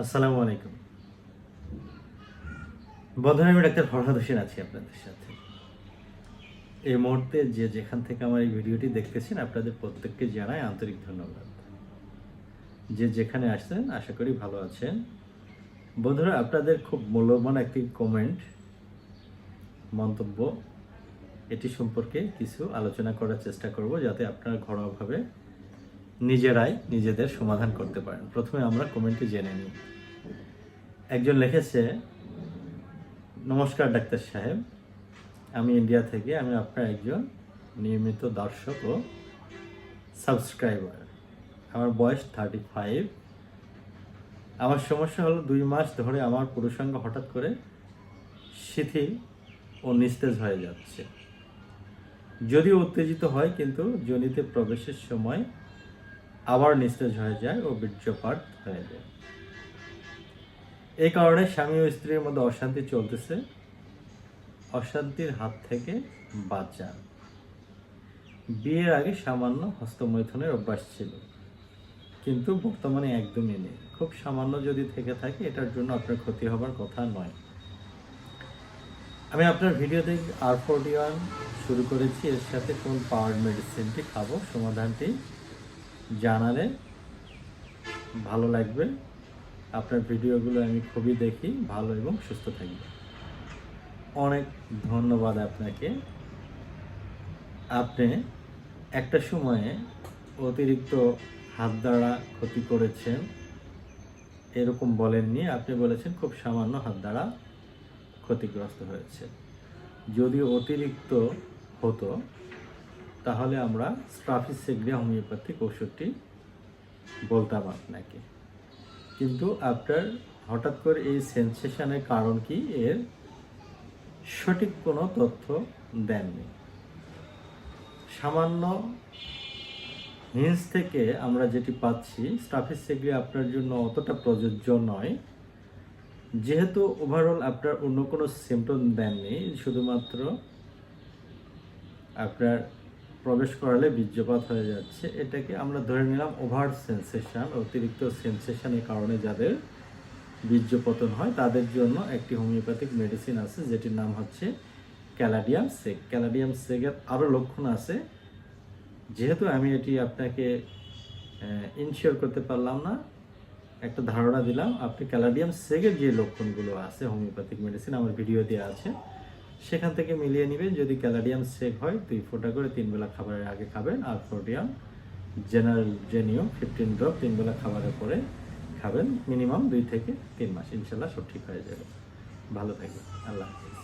আসসালামু আলাইকুম। বন্ধুরা, আমি ডাক্তার ফরহাদ হোসেন আছি আপনাদের সাথে। এই মুহূর্তে যে যেখান থেকে আমার এই ভিডিওটি দেখতেছেন, আপনাদের প্রত্যেককে জানাই আন্তরিক ধন্যবাদ। যে যেখানে আসছেন, আশা করি ভালো আছেন। বন্ধুরা, আপনাদের খুব মূল্যবান একটি কমেন্ট মন্তব্য, এটি সম্পর্কে কিছু আলোচনা করার চেষ্টা করব, যাতে আপনারা ঘরোয়াভাবে নিজেরাই নিজেদের সমাধান করতে পারেন। প্রথমে আমরা কমেন্টটি জেনে নিই। একজন লিখেছে, নমস্কার ডাক্তার সাহেব, আমি ইন্ডিয়া থেকে, আমি আপনার একজন নিয়মিত দর্শক ও সাবস্ক্রাইবার। আমার বয়স থার্টি ফাইভ আমার সমস্যা হলো দুই মাস ধরে আমার পুরুষাঙ্গ হঠাৎ করে শিথিল ও নিস্তেজ হয়ে যাচ্ছে। যদিও উত্তেজিত হয়, কিন্তু জনিতে প্রবেশের সময় আবার নিস্তেজ হয়ে যায় ও বীর্যপাত হয়ে যায়। এই কারণে স্বামী ও স্ত্রীর মধ্যে অশান্তি চলতেছে। অশান্তির হাত থেকে বাঁচা বিয়ের আগে সামান্য হস্তমৈথনের অভ্যাস ছিল, কিন্তু বর্তমানে একদমই নেই। খুব সামান্য যদি থেকে থাকে, এটার জন্য আপনার ক্ষতি হবার কথা নয়। আমি আপনার ভিডিওতে আর ফোরটি ওয়ান শুরু করেছি। এর সাথে কোন পাওয়ার মেডিসিনটি খাব। সমাধানটি জানালে ভালো লাগবে। আপনার ভিডিওগুলো আমি খুবই দেখি, ভালো এবং সুস্থ থাকবে। অনেক ধন্যবাদ আপনাকে। আপনি একটা সময়ে অতিরিক্ত হাত দ্বারা ক্ষতি করেছেন, এরকম বলেননি। আপনি বলেছেন খুব সামান্য হাত দ্বারা ক্ষতিগ্রস্ত হয়েছে। যদি অতিরিক্ত হতো তাহলে আমরা স্ট্রাফিসেগ্রিয়া হোমিওপ্যাথিক ওষুধটি বলতাম আপনাকে। কিন্তু আপনার হঠাৎ করে এই সেন্সেশনের কারণ কি? এর সঠিক কোনো তথ্য দেননি। সামান্য হিন্স থেকে আমরা যেটি পাচ্ছি, স্টাফিসেগ্রিয়া আপনার জন্য অতটা প্রযোজ্য নয়। যেহেতু ওভারঅল আপনার অন্য কোনো সিমটম দেননি, শুধুমাত্র আপনার প্রবেশ করালে বীর্যপাত হয়ে যাচ্ছে। এটাকে আমরা ধরে নিলাম ওভার সেন্সেশন, অতিরিক্ত সেন্সেশনের কারণে যাদের বীর্যপতন হয়, তাদের জন্য একটি হোমিওপ্যাথিক মেডিসিন আছে, যেটির নাম হচ্ছে ক্যালাডিয়াম সেক ক্যালাডিয়াম সেকের আরও লক্ষণ আছে। যেহেতু আমি এটি আপনাকে ইনশিওর করতে পারলাম না, একটা ধারণা দিলাম, আপনি ক্যালাডিয়াম সেগের যে লক্ষণগুলো আছে, হোমিওপ্যাথিক মেডিসিন আমার ভিডিও দেওয়া আছে সেখান থেকে মিলিয়ে নেবেন যদি ক্যালাডিয়াম সেক হয়, দুই ফোঁটা করে তিন বেলা খাবারের আগে খাবেন আর প্রোটিয়াম জেনারেল যে ফিফটিন ড্রপ তিন বেলা খাবারের পরে খাবেন। মিনিমাম দুই থেকে তিন মাস। ইনশাল্লাহ সব ঠিক হয়ে যাবে। ভালো থাকবেন। আল্লাহ হাফিজ।